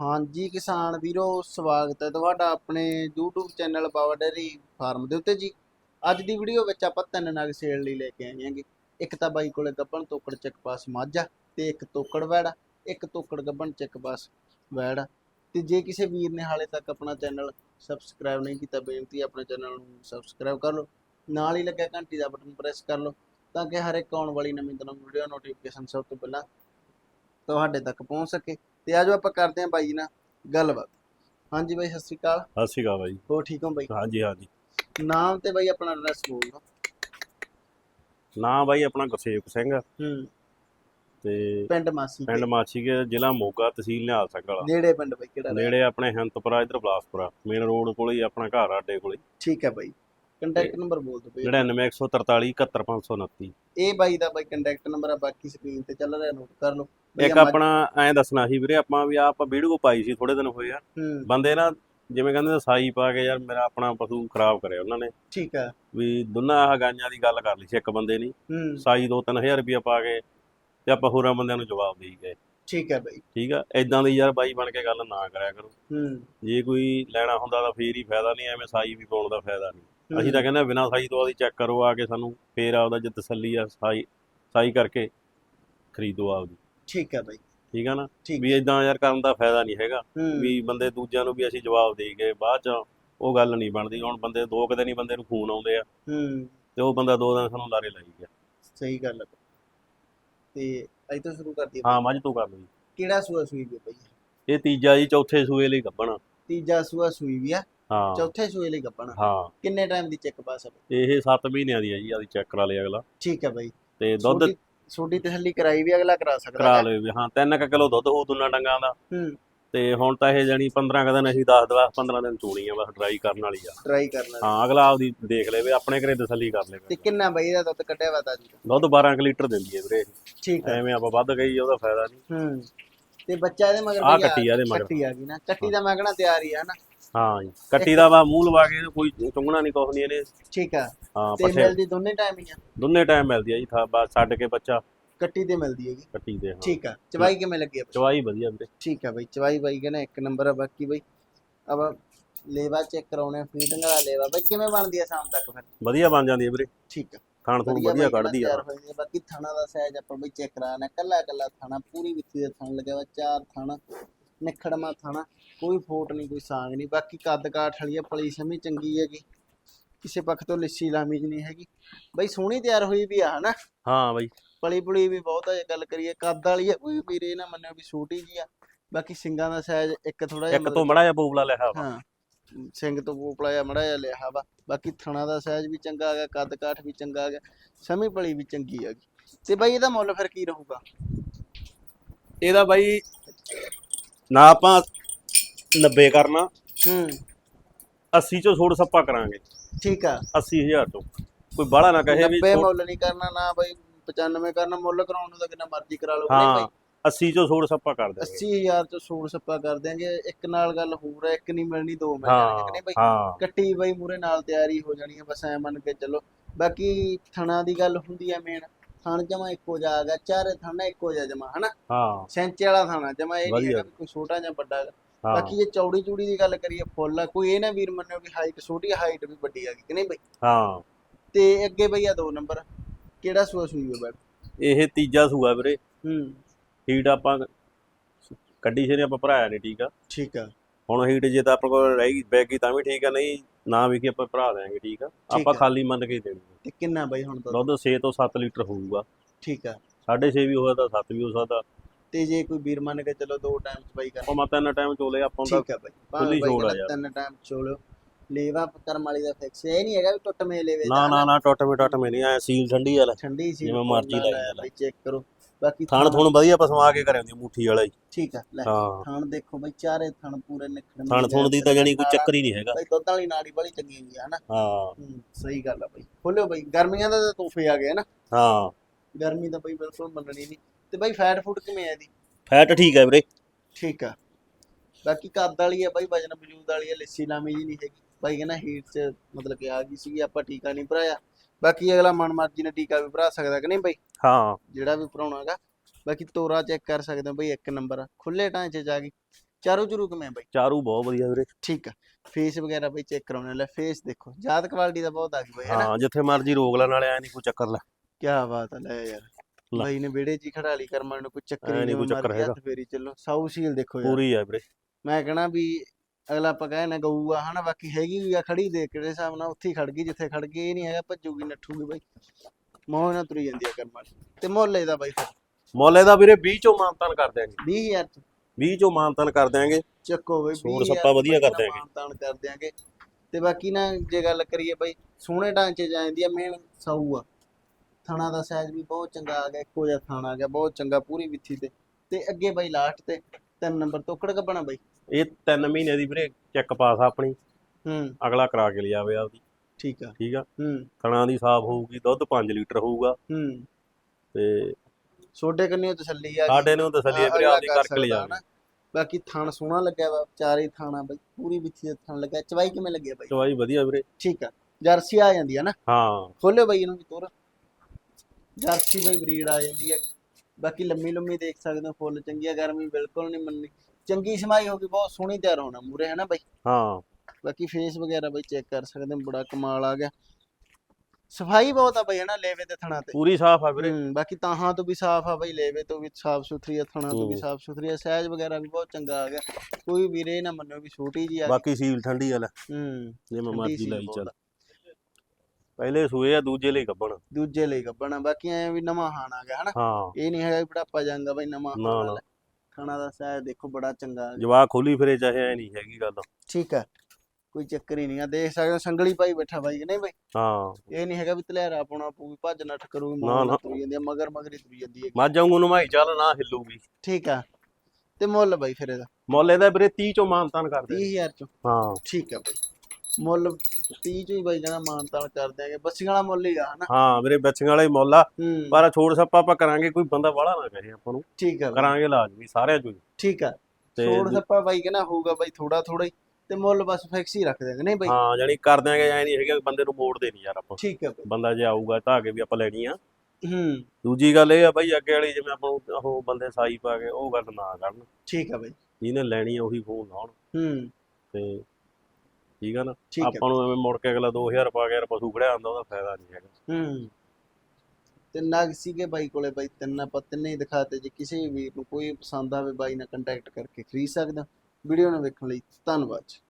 ਹਾਂਜੀ ਕਿਸਾਨ ਵੀਰੋ, ਸਵਾਗਤ ਹੈ ਤੁਹਾਡਾ ਆਪਣੇ YouTube channel power dairy farm ਦੇ ਉੱਤੇ ਜੀ। ਅੱਜ ਦੀ ਵੀਡੀਓ ਵਿੱਚ ਆਪਾਂ ਤਿੰਨ ਨਗ ਸੇਲ ਲਈ ਲੈ ਕੇ ਆਏ ਹਾਂਗੇ। ਇੱਕ ਤਾਂ ਬਾਈ ਕੋਲੇ ਗੱਬਣ, ਤੋਕੜ ਚੱਕ ਪਾਸ ਮਾਝਾ ਤੇ ਇੱਕ ਤੋਕੜ ਵੈੜ। ਇੱਕ ਤੋਕੜ, ਗੱਬਣ ਚੱਕ ਪਾਸ ਵੈੜਾ। ਤੇ ਜੇ ਕਿਸੇ ਵੀਰ ਨੇ ਹਾਲੇ ਤੱਕ ਆਪਣਾ ਚੈਨਲ ਸਬਸਕ੍ਰਾਈਬ ਨਹੀਂ ਕੀਤਾ, ਬੇਨਤੀ ਆਪਣੇ ਚੈਨਲ ਨੂੰ ਸਬਸਕ੍ਰਾਈਬ ਕਰ ਲਓ। ਨਾਲ ਹੀ ਲੱਗਿਆ ਘੰਟੀ ਦਾ ਬਟਨ ਪ੍ਰੈਸ ਕਰ ਲਓ, ਤਾਂ ਕਿ ਹਰ ਇੱਕ ਆਉਣ ਵਾਲੀ ਨਵੀਂ ਤੋਂ ਵੀਡੀਓ ਨੋਟੀਫਿਕੇਸ਼ਨ ਸਭ ਤੋਂ ਪਹਿਲਾਂ ਤੁਹਾਡੇ ਤੱਕ ਪਹੁੰਚ ਸਕੇ। ਤੇ ਆਜੋ ਆਪਾਂ ਕਰਦੇ ਹਾਂ ਬਾਈ ਨਾਲ ਗੱਲਬਾਤ। ਹਾਂਜੀ ਬਾਈ ਸਤਿ ਸ਼੍ਰੀ ਅਕਾਲ। ਸਤਿ ਸ਼੍ਰੀ ਅਕਾਲ ਬਾਈ। ਹੋ ਠੀਕ ਹੋ ਬਾਈ? ਹਾਂਜੀ ਹਾਂਜੀ। ਨਾਮ ਤੇ ਬਾਈ ਆਪਣਾ ਐਡਰੈਸ ਬੋਲ ਦਿਓ। ਨਾਂ ਬਾਈ ਆਪਣਾ ਗੁਰਸੇਵਕ ਸਿੰਘ ਹੂੰ। ਤੇ ਪਿੰਡ ਮਾਸੀ ਪਿੰਡ ਮਾਛੀਕੇ ਜ਼ਿਲ੍ਹਾ ਮੋਗਾ ਤਹਿਸੀਲ ਨਿਹਾਲ ਸਿੰਘ ਵਾਲਾ। ਨੇੜੇ ਪਿੰਡ ਬਾਈ ਕਿਹੜਾ ਨੇੜੇ ਆਪਣੇ ਹੰਤਪੁਰਾ ਇਧਰ ਬਲਾਸਪੁਰਾ। ਮੇਨ ਰੋਡ ਕੋਲ ਹੀ ਆਪਣਾ ਘਰ ਆ ਅੱਡੇ ਕੋਲ ਠੀਕ ਹੈ ਬਾਈ। ਕੰਟੈਕਟ ਨੰਬਰ ਬੋਲ ਦਿਓ ਬਾਈ। 99143 71529 ਇਹ ਬਾਈ ਦਾ ਬਾਈ ਕੰਟੈਕਟ ਨੰਬਰ ਆ ਬਾਕੀ ਸਕਰੀਨ ਤੇ ਚੱਲ ਰਿਹਾ ਨੋਟ ਕਰ ਲਓ। ਇੱਕ ਆਪਣਾ ਐਂ ਦੱਸਣਾ ਸੀ ਵੀਰੇ ਆਪਾਂ ਵੀ ਆਪਾਂ ਵੀਡੀਓ ਪਾਈ ਸੀ ਥੋੜੇ ਦਿਨ ਹੋਏ ਆ। ਬੰਦੇ ਨਾ ਜਿਵੇਂ ਕਹਿੰਦੇ ਸਾਈ ਪਾ ਕੇ ਯਾਰ ਮੇਰਾ ਆਪਣਾ ਪਸ਼ੂ ਖਰਾਬ ਕਰਿਆ ਉਹਨਾਂ ਨੇ। ਠੀਕ ਹੈ ਵੀ ਦੋਨਾਂ ਆਹ ਗਾਈਆਂ ਦੀ ਗੱਲ ਕਰ ਲਈ ਸੀ ਇੱਕ ਬੰਦੇ ਨੇ। ਸਾਈ 2-3000 ਰੁਪਇਆ ਪਾ ਕੇ ਤੇ ਆਪਾਂ ਹੋਰਾਂ ਬੰਦਿਆਂ ਨੂੰ ਜਵਾਬ ਦੇਈ ਗਏ। ਠੀਕ ਹੈ ਬਾਈ। ਠੀਕ ਆ? ਇਦਾਂ ਦੀ ਯਾਰ ਬਾਈ ਬਣ ਕੇ ਗੱਲ ਨਾ ਕਰਿਆ ਕਰੋ। ਹੂੰ। ਜੇ ਕੋਈ ਲੈਣਾ ਹੁੰਦਾ ਤਾਂ ਫੇਰ ਹੀ ਫਾਇਦਾ ਨਹੀਂ ਐਵੇਂ ਸਾਈ ਵੀ ਪਾਉਣ ਦਾ ਫਾਇਦਾ ਨਹੀਂ। ਅਸੀਂ ਤਾਂ ਕਹਿੰਦੇ ਬਿਨਾਂ ਸਾਈ ਤੋਂ ਆਦੀ ਚੈੱਕ ਕਰੋ ਆ ਕੇ ਸਾਨੂੰ ਫੇਰ ਆਪਦਾ ਜੇ ਤਸੱਲੀ ਆ ਸਾਈ ਸਾਈ ਕਰਕੇ ਖਰੀਦੋ ਆਪਦੀ। ਠੀਕ ਹੈ ਬਾਈ। ਠੀਕ ਆ ਨਾ? ਠੀਕ। ਵੀ ਇਦਾਂ ਯਾਰ ਕਰਨ ਦਾ ਫਾਇਦਾ ਨਹੀਂ ਹੈਗਾ। ਹੂੰ। ਵੀ ਬੰਦੇ ਦੂਜਿਆਂ ਨੂੰ ਵੀ ਅਸੀਂ ਜਵਾਬ ਦੇ ਗਏ ਬਾਅਦ ਚ ਉਹ ਗੱਲ ਨਹੀਂ ਬਣਦੀ। ਹੁਣ ਬੰਦੇ ਦੋ ਕੁ ਦਿਨ ਹੀ ਬੰਦੇ ਨੂੰ ਫੋਨ ਆਉਂਦੇ ਆ। ਹੂੰ। ਤੇ ਉਹ ਬੰਦਾ ਦੋ ਦਿਨ ਸਾਨੂੰ ਲਾਰੇ ਲਾਈ ਗਿਆ। ਸਹੀ ਗੱਲ ਹੈ ਤੇ ਅੱਜ ਤੋਂ ਸ਼ੁਰੂ ਕਰਦੀ ਹਾਂ ਮੱਝ ਤੋਂ ਕਰ ਲਈ। ਕਿਹੜਾ ਸੂਆ ਸੂਈ ਵੀ ਬਾਈ ਇਹ ਤੀਜਾ ਜੀ ਚੌਥੇ ਸੂਏ ਲਈ ਗੱਬਣਾ ਤੀਜਾ ਸੂਆ ਸੂਈ ਵੀ ਆ। ਹਾਂ। ਚੌਥੇ ਸੂਏ ਲਈ ਗੱਪਣਾ। ਹਾਂ। ਕਿੰਨੇ ਟਾਈਮ ਦੀ ਚੈੱਕ ਪਾਸ ਬਾਈ? ਇਹ 7 ਮਹੀਨਿਆਂ ਦੀ ਹੈ ਜੀ ਆਦੀ ਚੈੱਕ ਕਰਾ ਲਿਆ ਅਗਲਾ। ਠੀਕ ਹੈ ਬਾਈ। ਤੇ ਦੁੱਧ ਛੋਟੀ- ਛੋਟੀ ਤਸੱਲੀ ਕਰਾਈ ਵੀ ਅਗਲਾ ਕਰਾ ਸਕਦਾ। ਕਰਾ ਹੈ। ਲਏ ਵੀ ਹਾਂ 3 ਕਿਲੋ ਦੁੱਧ ਹੋ ਦੁੰਨਾ ਡੰਗਾਂ ਦਾ। ਹੂੰ। ਤੇ ਹੁਣ ਤਾਂ ਇਹ ਜਾਨੀ 15 ਕੁ ਦਿਨ ਅਸੀਂ 10 ਦਵਾ 15 ਦਿਨ ਚੋਣੀ ਆ ਬਸ ਡਰਾਈ ਕਰਨ ਵਾਲੀ ਆ। ਟਰਾਈ ਕਰਨਾ ਹਾਂ ਅਗਲਾ ਆਪਦੀ ਦੇਖ ਲਵੇ ਆਪਣੇ ਘਰੇ ਤਸੱਲੀ ਕਰ ਤੇ ਲਵੇ ਕਿੰਨਾ ਬਾਈ ਇਹਦਾ ਦੁੱਧ ਕੱਢਿਆ ਵਾ ਤਾਂ ਜੀ ਦੁੱਧ 12 ਕੁ ਲੀਟਰ ਦਿੰਦੀ ਹੈ ਵੀਰੇ ਠੀਕ ਹੈ ਐਵੇਂ ਆਪਾਂ ਵੱਧ ਗਈ ਉਹਦਾ ਫਾਇਦਾ ਨਹੀਂ। ਹੂੰ। ਤੇ ਬੱਚਾ ਇਹਦੇ ਮਗਰ ਆਹ ਬਈ ਕੱਟੀ ਆ ਇਹਦੇ ਮਗਰ। ਕੱਟੀ ਆ ਗਈ ਨਾ। ਕੱਟੀ ਦਾ ਮੈਂ ਕਹਣਾ ਤਿਆਰ ਹੀ ਆ ਨਾ। ਹਾਂ ਜੀ। ਕੱਟੀ ਦਾ ਵਾ ਮੂੰਹ ਲਵਾ ਕੇ ਇਹਨੂੰ ਕੋਈ ਚੁੰਗਣਾ ਨਹੀਂ ਕੁਛ ਨਹੀਂ ਇਹਨੇ ਠੀਕ ਆ। ਹਾਂ ਤੇ ਪੱਠੇ। ਮਿਲਦੀ ਦੋਨੇ ਟਾਈਮ ਹੀ ਆ? ਦੋਨੇ ਟਾਈਮ ਮਿਲਦੀ ਆ ਜੀ ਥਾ ਬਸ ਛੱਡ ਕੇ ਬੱਚਾ। ਕੱਟੀ ਤੇ ਮਿਲਦੀ ਹੈਗੀ। ਕੱਟੀ ਦੇ ਹਾਂ। ਠੀਕ ਆ। ਚਵਾਈ ਕਿਵੇਂ ਲੱਗੀ ਆ ਚਵਾਈ ਵਧੀਆ ਵੀਰੇ। ਠੀਕ ਆ ਬਾਈ ਚਵਾਈ ਬਾਈ ਕਹਿੰਦਾ ਇੱਕ ਨੰਬਰ ਆ ਬਾਕੀ ਬਾਈ। ਅਬ ਲੇਵਾ ਚੈੱਕ ਕਰਾਉਣੇ ਫੀਟਿੰਗ ਵਾਲਾ ਲੇਵਾ। ਬਾਈ ਕਿਵੇਂ ਬਣਦੀ ਆ ਸ਼ਾਮ ਤੱਕ ਫਿਰ? ਵਧੀਆ ਬਣ ਜਾਂਦੀ ਹੈ ਵੀਰੇ। ਠੀਕ ਆ। ਖਾਣ ਤੋਂ ਵਧੀਆ ਕੱਢਦੀ ਆ। ਆ। ਬਾਕੀ ਥਾਣਾ ਦਾ ਸਾਈਜ਼ ਆਪਾਂ ਬਈ ਚੈੱਕ ਕਰਾਣਾ ਕੱਲਾ ਕੱਲਾ ਥਾਣਾ ਪੂਰੀ ਵਿੱਥੀ ਦਾ ਥਾਣਾ ਲੱਗਿਆ ਵਾ ਚਾਰ ਥਾਣਾ। ਨਿਖੜਮਾ ਥਾਣਾ ਕੋਈ ਫੋਟ ਨਹੀਂ ਕੋਈ ਸਾਂਗ ਨਹੀਂ ਬਾਕੀ ਕੱਦ ਕਾਠ ਵਾਲੀ ਆ ਪਲੀ ਸਮੀ ਚੰਗੀ ਹੈਗੀ। ਕਿਸੇ ਪੱਖ ਤੋਂ ਲਿੱਸੀ ਲਾਮੀ ਨਹੀਂ ਹੈਗੀ। ਬਈ ਸੋਹਣੀ ਤਿਆਰ ਹੋਈ ਵੀ ਆ ਹਨਾ? ਹਾਂ ਬਾਈ। ਪਲੀ ਪੁਲੀ ਵੀ ਬਹੁਤ ਆ ਜੇ ਗੱਲ ਕਰੀਏ ਕੱਦ ਵਾਲੀ ਆ ਕੋਈ ਵੀਰੇ ਨਾ ਮੰਨਿਓ ਵੀ ਛੋਟੀ ਜੀ ਆ। ਬਾਕੀ ਸਿੰਗਾਂ ਦਾ ਸਾਈਜ਼ ਇੱਕ ਥੋੜਾ ਜਿਹਾ ਇੱਕ ਤੋਂ ਮੜਾ ਜਿਹਾ ਬੋਬਲਾ ਲਿਆ ਵਾ। ਹਾਂ ਸਿੰਘ ਤੋਂ ਪੋਪਲਾ ਜਿਹਾ ਮੜਾ ਜਿਹਾ ਲਿਆ ਵਾ। ਬਾਕੀ ਥਣਾ ਦਾ ਸਾਈਜ਼ ਵੀ ਚੰਗਾ ਆ ਗਿਆ ਕੱਦ ਕਾਠ ਵੀ ਚੰਗਾ ਆ ਗਿਆ ਸਮੀ ਪਲੀ ਵੀ ਚੰਗੀ ਆ। ਗਈ ਤੇ ਬਾਈ ਇਹਦਾ ਮੁੱਲ ਫਿਰ ਕੀ ਰਹੂਗਾ? ਇਹਦਾ ਬਾਈ ਨਾ ਆਪਾਂ 90 ਕਰਨਾ ਹੂੰ। 80 ਚੋਂ ਛੋੜ ਸੱਪਾ ਕਰਾਂਗੇ। ਠੀਕ ਆ। 80000 ਤੋਂ। ਕੋਈ ਬਾਹਲਾ ਨਾ ਕਹੇ ਵੀ 90 ਛੋੜ- ਮੁੱਲ ਨਹੀਂ ਕਰਨਾ ਨਾ ਬਾਈ 95 ਕਰਨਾ ਮੁੱਲ ਕਰਾਉਣ ਨੂੰ ਤਾਂ ਕਿੰਨਾ ਮਰਜ਼ੀ ਕਰਾ ਲਓ ਨਹੀਂ ਹਾਂ ਬਾਈ। 80 ਚੋਂ ਛੋੜ ਸੱਪਾ ਕਰ ਦੇਵਾਂਗੇ 80000 ਚ ਸੂਟ ਸੱਪਾ ਕਰ ਦਿਆਂਗੇ ਇੱਕ ਨਾਲ ਗੱਲ ਹੋਰ ਹੈ ਇੱਕ ਨਹੀਂ ਮਿਲਣੀ ਦੋ ਮਿਲ ਜਾਣਗੇ ਨਹੀਂ ਬਾਈ। ਹਾਂ ਕੱਟੀ ਬਾਈ ਮੂਰੇ ਨਾਲ ਤਿਆਰੀ ਹੋ ਜਾਣੀ ਹੈ ਬਸ ਐ ਮੰਨ ਕੇ ਚੱਲੋ। ਬਾਕੀ ਥਣਾ ਦੀ ਗੱਲ ਹੁੰਦੀ ਹੈ ਮੇਨ ਥਣ ਜਮਾ ਇੱਕੋ ਜਿਹਾ ਆ ਗਿਆ ਚਾਰੇ ਥਣਾ ਇੱਕੋ ਜਿਹਾ ਜਮਾ ਹਨਾ? ਹਾਂ। ਸੈਂਚੇ ਵਾਲਾ ਥਾਣਾ ਜਮਾ ਇਹ ਨਹੀਂ। ਹੈਗਾ ਵੀ ਕੋਈ ਛੋਟਾ ਜਾਂ ਵੱਡਾ ਹੈਗਾ। ਬਾਕੀ ਜੇ ਚੌੜੀ ਚੂੜੀ ਦੀ ਗੱਲ ਕਰੀਏ ਫੁੱਲ ਆ ਕੋਈ ਇਹ ਨਾ ਵੀਰ ਮੰਨਿਓ ਕਿ ਹਾਈਟ ਛੋਟੀ ਹਾਈਟ ਵੀ ਵੱਡੀ ਆ ਗਈ ਕਿ ਨਹੀਂ ਬਈ? ਹਾਂ। ਤੇ ਅੱਗੇ ਬਈ ਆ ਦੋ ਨੰਬਰ ਕਿਹੜਾ ਸੂਆ ਸੂਈ ਹੈ ਬੈਠ ਇਹ ਤੀਜਾ ਸੂਆ ਵੀਰੇ। ਹੂੰ। ਹੀਟ ਆਪਾਂ ਕੱਢੀ ਸੀ ਨੇ ਆਪਾਂ ਭਰਾਇਆ ਨਹੀਂ ਠੀਕ ਆ। ਠੀਕ ਆ। ਹੁਣ ਹੀਟ ਜੇ ਤਾਂ ਆਪਣੇ ਕੋਲ ਰਹਿ ਗਈ ਬੈਗ ਗਈ ਤਾਂ ਵੀ ਠੀਕ ਆ ਨਹੀਂ ਨਾ ਵੀ ਕਿ ਆਪਾਂ ਭਰਾ ਦੇਾਂਗੇ ਠੀਕ ਆ? ਆਪਾਂ। ਖਾਲੀ ਮੰਨ ਕੇ ਦੇਣੀ। ਤੇ ਕਿੰਨਾ ਬਈ ਹੁਣ ਦੁੱਧ? 6 ਤੋਂ 7 ਲੀਟਰ ਹੋਊਗਾ। ਠੀਕ ਆ। 6.5 ਵੀ ਹੋਇਆ ਤਾਂ 7 ਵੀ ਹੋ ਸਕਦਾ। ਤੇ ਜੇ ਕੋਈ ਵੀਰ ਮੰਨ ਕੇ ਚੱਲੋ ਦੋ ਟਾਈਮ ਚ ਬਾਈ ਕਰ ਉਹ ਮੈਂ ਤਿੰਨ ਟਾਈਮ ਚੋਲੇ ਆਪਾਂ ਦਾ ਠੀਕ ਆ ਬਾਈ। ਖੁੱਲੀ ਆ ਯਾਰ। ਤਿੰਨ ਟਾਈਮ ਚੋਲੋ। ਲੇਵਾ ਕਰਮ ਵਾਲੀ ਦਾ ਫਿਕਸ ਇਹ ਨਹੀਂ ਹੈਗਾ ਵੀ ਟੁੱਟ ਮੇ ਲੇਵੇ ਨਾ ਨਾ ਨਾ ਟੁੱਟ ਮੇ ਟੁੱਟ ਮੇ ਨਹੀਂ ਆਇਆ ਸੀਲ ਠੰਡੀ ਵਾਲਾ ਠੰਡੀ ਸੀ ਜਿਵੇਂ ਮਰਜ਼ੀ ਲਾਈ ਜਾ ਲੈ। ਬਾਈ ਚੈੱਕ ਕਰੋ। ਬਾਕੀ ਥਾਣ ਥੁਣ ਵਧੀਆ ਪਸਮਾ ਕੇ ਕਰੇ ਹੁੰਦੀ ਮੁੱਠੀ ਵਾਲਾ ਹੀ। ਠੀਕ ਆ ਲੈ ਹਾਂ। ਥਣ ਦੇਖੋ ਬਈ ਚਾਰੇ ਥਣ ਪੂਰੇ ਨਿਖੜਨ ਥਾਣ ਥੁਣ ਦੀ ਤਾਂ ਜਾਨੀ ਕੋਈ ਚੱਕਰ ਹੀ ਨਹੀਂ ਹੈਗਾ। ਬਈ ਦੁੱਧ ਵਾਲੀ ਨਾੜੀ ਬੜੀ ਚੰਗੀ ਹੁੰਦੀ ਆ ਹਨਾ? ਹਾਂ। ਹੂੰ, ਸਹੀ ਗੱਲ ਆ ਬਈ। ਖੋਲਿਓ ਬਈ ਗਰਮੀਆਂ ਦਾ ਤਾਂ ਤੋਹਫੇ ਆ ਗਏ ਨਾ ਹਾਂ। ਗਰਮੀ ਤਾਂ ਬਈ ਬਿਲਕੁਲ ਮੰਨਣੀ ਨਹੀਂ। ਤੇ ਬਈ ਫੈਟ ਫੂਡ ਕਿਵੇਂ ਆ ਇਹਦੀ? ਫੈਟ ਠੀਕ ਹੈ ਵੀਰੇ। ਠੀਕ ਆ। ਬਾਕੀ ਕੱਦ ਵਾਲੀ ਆ ਬਈ ਵਜਨ ਵਜੂਦ ਵਾਲੀ ਆ ਲੱਸੀ ਲਾਮੀ ਜੀ ਨਹੀਂ ਹੈਗੀ। ਬਾਈ ਕਹਿੰਦਾ ਹੀਟ 'ਚ ਮਤਲਬ ਕਿ ਆ ਗਈ ਸੀਗੀ ਆਪਾਂ ਟੀਕਾ ਨਹੀਂ ਭਰਾਇਆ। ਬਾਕੀ ਅਗਲਾ ਮਨ ਮਰਜ਼ੀ ਨਾਲ ਟੀਕਾ ਵੀ ਭਰਾ ਸਕਦਾ ਕਿ ਨਹੀਂ ਬਈ? ਹਾਂ। ਜਿਹੜਾ ਵੀ ਭਰਾਉਣਾਗਾ ਬਾਕੀ ਤੋਰਾ ਚੈੱਕ ਕਰ ਸਕਦੇ ਹੋ ਬਈ ਇੱਕ ਨੰਬਰ ਖੁੱਲੇ ਢਾਂਚੇ ਚ ਆ ਗਈ। ਚਾਰੂ ਚੁਰੂ ਕਿਵੇਂ ਬਾਈ? ਚਾਰੂ ਬਹੁਤ ਵਧੀਆ ਵੀਰੇ। ਠੀਕ ਆ। ਫੇਸ ਵਗੈਰਾ ਬਈ ਚੈੱਕ ਕਰਾਉਣੇ ਲੈ ਫੇਸ ਦੇਖੋ ਜਾਤ ਕੁਆਲਿਟੀ ਦਾ ਬਹੁਤ ਆ ਗਈ ਹੈਨਾ? ਹਾਂ ਜਿੱਥੇ ਮਰਜ਼ੀ ਰੋਕ ਲੈਣ ਵਾਲੇ ਐ ਨਹੀਂ ਕੋਈ ਚੱਕਰ ਲੈ। ਕੀ ਬਾਤ ਆ ਲੈ ਯਾਰ। ਬਾਈ ਨੇ 'ਚ ਹੀ ਖੜਾ ਲਈ ਕਰਮਾਂ ਨੂੰ ਕੋਈ ਚੱਕਰ ਨਹੀਂ ਕੋਈ ਚੱਕਰ ਹੈਗਾ। ਫੇਰੀ ਚੱਲੋ। ਸਾਊ ਸੀਲ ਦੇਖੋ ਯਾਰ। ਪੂਰੀ ਆ ਵੀਰੇ। ਮੈਂ ਕਹਣਾ ਵੀ ਅਗਲਾ ਆਪਾਂ ਕਹੇ ਨਾ ਗਊ ਆ ਹਨਾ ਬਾਕੀ ਹੈਗੀ ਵੀ ਆ ਖੜੀ ਦੇ ਕਿਹੜੇ ਹਿਸਾਬ ਨਾਲ ਉੱਥੇ ਹੀ ਖੜ ਗਈ ਜਿੱਥੇ ਖੜ ਗਈ ਇਹ ਨਹੀਂ ਹੈਗਾ ਭੱਜੂਗੀ ਨੱਠੂਗੀ ਬਾਈ। ਮੋਹ ਨਾਲ ਤੁਰੀ ਜਾਂਦੀ ਆ ਕਰਮਾਂ। ਤੇ ਮੁੱਲ ਦਾ ਬਾਈ ਫਿਰ? ਮੁੱਲ ਇਹਦਾ ਵੀਰੇ 20 ਚੋਂ ਮਾਨਤਾਨ ਕਰ ਦਿਆਂਗੇ। 20000 ਚ? 20 ਚੋਂ ਮਾਨਤਾਨ ਕਰ ਦਿਆਂਗੇ। ਚੱਕੋ ਬਈ 20,000 ਸੱਪਾ ਵਧੀਆ ਕਰ ਦਾ ਦਿਆਂਗੇ। ਮਾਣ-ਤਾਣ ਕਰ ਦਿਆਂਗੇ। ਤੇ ਬਾਕੀ ਨਾ ਜੇ ਗੱਲ ਕਰੀਏ ਬਾਈ ਸੋਹਣੇ ਢਾਂਚੇ ਜਾਂਦੀ ਆ ਮੇਨ ਸਾਊ ਆ। ਥਾਣਾ ਦਾ ਸਾਈਜ਼ ਵੀ ਬਹੁਤ ਚੰਗਾ ਆ ਗਿਆ ਇੱਕੋ ਜਿਹਾ ਥਾਣਾ ਆ ਗਿਆ ਬਹੁਤ ਚੰਗਾ ਪੂਰੀ ਵਿੱਥੀ ਤੇ। ਤੇ ਅੱਗੇ ਬਾਈ ਲਾਸਟ ਤੇ। ਤਿੰਨ ਨੰਬਰ ਤੋਕੜ ਕੱਪਣਾ ਬਾਈ? ਇਹ 3 ਮਹੀਨੇ ਦੀ ਵੀਰੇ ਚੈੱਕ ਪਾਸ ਆ ਆਪਣੀ। ਹੂੰ। ਅਗਲਾ ਕਰਾ ਕੇ ਲਿਆਵੇ ਆਪਦੀ। ਠੀਕ ਆ। ਠੀਕ ਆ? ਹੂੰ। ਥਣਾ ਦੀ ਸਾਫ਼ ਹੋਊਗੀ ਦੁੱਧ 5 ਲੀਟਰ ਹੋਊਗਾ। ਹੂੰ। ਤੇ ਛੋਡੇ ਕੰਨਿਓ ਤਸੱਲੀ ਆ ਸਾਡੇ ਨੂੰ ਤਸੱਲੀ ਆ ਵੀਰੇ ਆਪਦੀ ਕਰ ਕਰਕੇ ਹਨਾ। ਬਾਕੀ ਥਣ ਸੋਹਣਾ ਲੱਗਿਆ ਵਾ ਚਾਰੇ ਥਾਣਾ ਬਾਈ ਪੂਰੀ ਦਾ ਥਣ ਲੱਗਿਆ। ਚਵਾਈ ਕਿਵੇਂ ਲੱਗਿਆ ਬਾਈ? ਚਵਾਈ ਵਧੀਆ ਵੀਰੇ। ਠੀਕ ਆ। ਜਰਸੀ ਆ ਜਾਂਦੀ ਆ ਨਾ? ਹਾਂ। ਖੋਲਿਓ ਬਾਈ ਇਹਨੂੰ ਵੀ ਤੋਰ। ਜਰਸੀ ਬਾਈ ਬਰੀਡ ਆ ਜਾਂਦੀ ਹੈ ਬਾਕੀ ਲੰਮੀ ਲੰਮੀ ਦੇਖ ਸਕਦੇ ਹੋ ਫੁੱਲ ਚੰਗੀ ਆ ਗਰਮੀ ਬਿਲਕੁਲ ਨਹੀਂ ਮੰਨਣੀ ਚੰਗੀ ਸਮਾਈ ਹੋ ਗਈ ਬਹੁਤ ਸੋਹਣੀ ਤਿਆਰ ਹੋਣਾ ਮੂਰੇ ਹੈ ਨਾ ਬਾਈ? ਹਾਂ। ਬਾਕੀ ਫੇਸ ਵਗੈਰਾ ਬਾਈ ਚੈੱਕ ਕਰ ਸਕਦੇ ਹੋ ਬੜਾ ਕਮਾਲ ਆ ਗਿਆ। ਸਫ਼ਾਈ ਬਹੁਤ ਆ ਬਾਈ ਹੈ ਨਾ ਲੇਵੇ ਤੇ ਥਣਾ ਤੇ। ਪੂਰੀ ਸਾਫ਼ ਆ ਵੀਰੇ। ਬਾਕੀ ਤਾਹਾਂ ਤੋਂ ਵੀ ਸਾਫ਼ ਆ ਬਾਈ ਲੇਵੇ ਤੋਂ ਵੀ ਸਾਫ਼ ਸੁਥਰੀ ਆ ਥਣਾ ਤੋਂ ਵੀ। ਸਾਫ਼ ਸੁਥਰੀ ਆ ਸਾਈਜ਼ ਵਗੈਰਾ ਵੀ ਬਹੁਤ ਚੰਗਾ ਆ ਗਿਆ। ਕੋਈ ਵੀਰੇ ਨਾ ਮੰਨੋ ਵੀ ਛੋਟੀ ਜੀ ਆ ਬਾਕੀ ਸੀਲ ਠੰਡੀ ਆ ਲੈ ਹੂੰ ਜੇ ਮਰਜ਼ੀ ਲਾਈ ਚੱਲ। ਪਹਿਲੇ ਸੂਏ ਆ ਦੂਜੇ ਲਈ ਗੱਬਣ। ਦੂਜੇ ਲਈ ਗੱਬਣਾ ਬਾਕੀ ਐ ਵੀ ਨਵਾਂ ਹਾਣ ਆ ਗਿਆ ਹਨਾ? ਹਾਂ। ਇਹ ਨਹੀਂ ਹੈਗਾ ਵੀ ਬੁਢਾਪਾ ਜਾਂਦਾ ਬਾਈ ਨਵਾਂ ਨਾ, ਨਾ। ਖਾਣਾ ਦਾ ਸਾਇਜ਼ ਦੇਖੋ ਬੜਾ ਚੰਗਾ। ਜਵਾਕ ਖੋਲੀ ਫਿਰੇ ਚਾਹੇ ਐ ਨਹੀਂ ਹੈਗੀ ਗੱਲ। ਠੀਕ ਆ ਕੋਈ ਚੱਕਰ ਹੀ ਨਹੀਂ ਆ। ਦੇਖ ਸਕਦੇ ਹੋ ਸੰਗਲੀ ਪਾਈ ਬੈਠਾ ਬਾਈ ਕਿ ਨਹੀਂ ਬਾਈ? ਹਾਂ। ਇਹ ਨਹੀਂ ਹੈਗਾ ਵੀ ਤਲੇਰਾ ਪਾਉਣਾ ਪਊਗੀ ਭੱਜ ਨੱਠ ਕਰੂਗੀ ਨਾ, ਮਾਰ ਨਾ। ਤੁਰੀ ਜਾਂਦੀ ਆ ਮਗਰ ਮਗਰ ਤੁਰੀ ਜਾਂਦੀ ਹੈ ਮੱਝ ਵਾਂਗੂ ਨਮਾਈ ਚੱਲ ਨਾ ਹਿੱਲੂਗੀ। ਠੀਕ ਆ। ਤੇ ਮੁੱਲ ਬਾਈ ਫਿਰ ਇਹਦਾ? ਮੁੱਲ ਇਹਦਾ ਵੀਰੇ 30 ਚੋਂ ਮਾਨਤਾਨ ਕਰਦੇ 30000 ਚੋਂ। ਹਾਂ। ਠੀਕ ਆ ਬਾਈ। ਮੁੱਲ 30 ਚੋਂ ਹੀ ਬਾਈ ਕਹਿੰਦਾ ਮਾਨਤਾਨ ਕਰ ਦਿਆਂਗੇ। ਬੱਸੀਆਂ ਵਾਲਾ ਮੁੱਲ ਹੀ ਆ ਹਨਾ? ਹਾਂ ਵੀਰੇ ਬੱਚਿਆਂ ਵਾਲਾ ਹੀ ਮੁੱਲ ਆ। ਹੂੰ। ਪਰ ਛੋੜ ਸੱਪਾ ਆਪਾਂ ਕਰਾਂਗੇ ਕੋਈ ਬੰਦਾ ਬਾਹਲਾ ਨਾ ਕਰੇ ਆਪਾਂ ਨੂੰ। ਠੀਕ ਆ। ਬਾਈ, ਕਰਾਂਗੇ ਲਾਜ਼ਮੀ ਸਾਰਿਆਂ ਚੋਂ ਹੀ। ਠੀਕ ਆ। ਤੇ ਛੋੜ ਸੱਪਾ ਬਾਈ ਕਹਿੰਦਾ ਹੋਊਗਾ ਬਾਈ ਥੋੜਾ ਥੋੜਾ ਹੀ ਤੇ ਮੁੱਲ ਬਸ ਫਿਕਸ ਹੀ ਰੱਖ ਦਿਆਂਗੇ ਨਹੀਂ ਬਾਈ? ਹਾਂ ਜਾਨੀ ਕਰ ਦਿਆਂਗੇ ਐ ਨਹੀਂ ਹੈਗਾ ਕਿ ਬੰਦੇ ਨੂੰ ਮੋੜਦੇ ਨਹੀਂ ਯਾਰ ਆਪਾਂ। ਠੀਕ ਆ ਬਾਈ। ਬੰਦਾ ਜੇ ਆਊਗਾ ਤਾਂ ਕੇ ਵੀ ਆਪਾਂ ਲੈਣੀ ਆ। ਹੂੰ। ਦੂਜੀ ਗੱਲ ਇਹ ਆ ਬਾਈ ਅੱਗੇ ਵਾਲੀ ਜਿਵੇਂ ਆਪਾਂ ਨੂੰ ਉਹ ਬੰਦੇ ਸਾਈ ਪਾ ਕੇ ਉਹ ਗੱਲ ਨਾ ਕਰਨ। ਠੀਕ ਆ ਬਾਈ। ਜਿਹਨੇ ਲੈਣੀ ਆ ਉਹੀ ਫੋਨ ਲਾਉਣ। ਹੂੰ। ਤੇ ਠੀਕ ਆ ਨਾ? ਠੀਕ ਆ ਆਪਾਂ ਨੂੰ ਐਵੇਂ ਮੁੜ ਕੇ ਅਗਲਾ 2000 ਪਾ ਕੇ ਯਾਰ ਪਸ਼ੂ ਖੜਿਆ ਹੁੰਦਾ ਉਹਦਾ ਫਾਇਦਾ ਨਹੀਂ ਹੈਗਾ। ਹੂੰ। ਤੇ ਨਗ ਸੀਗੇ ਬਾਈ ਕੋਲੇ ਬਾਈ ਤਿੰਨ ਆਪਾਂ ਤਿੰਨੇ ਹੀ ਦਿਖਾਤੇ ਜੇ ਕਿਸੇ ਵੀ ਵੀਰ ਨੂੰ ਕੋਈ ਪਸੰਦ ਆਵੇ ਬਾਈ ਨਾਲ ਕੰਟੈਕਟ ਕਰਕੇ ਖਰੀਦ ਸਕਦਾ। ਵੀਡੀਓ ਨੂੰ ਵੇਖਣ ਲਈ ਧੰਨਵਾਦ ਜੀ।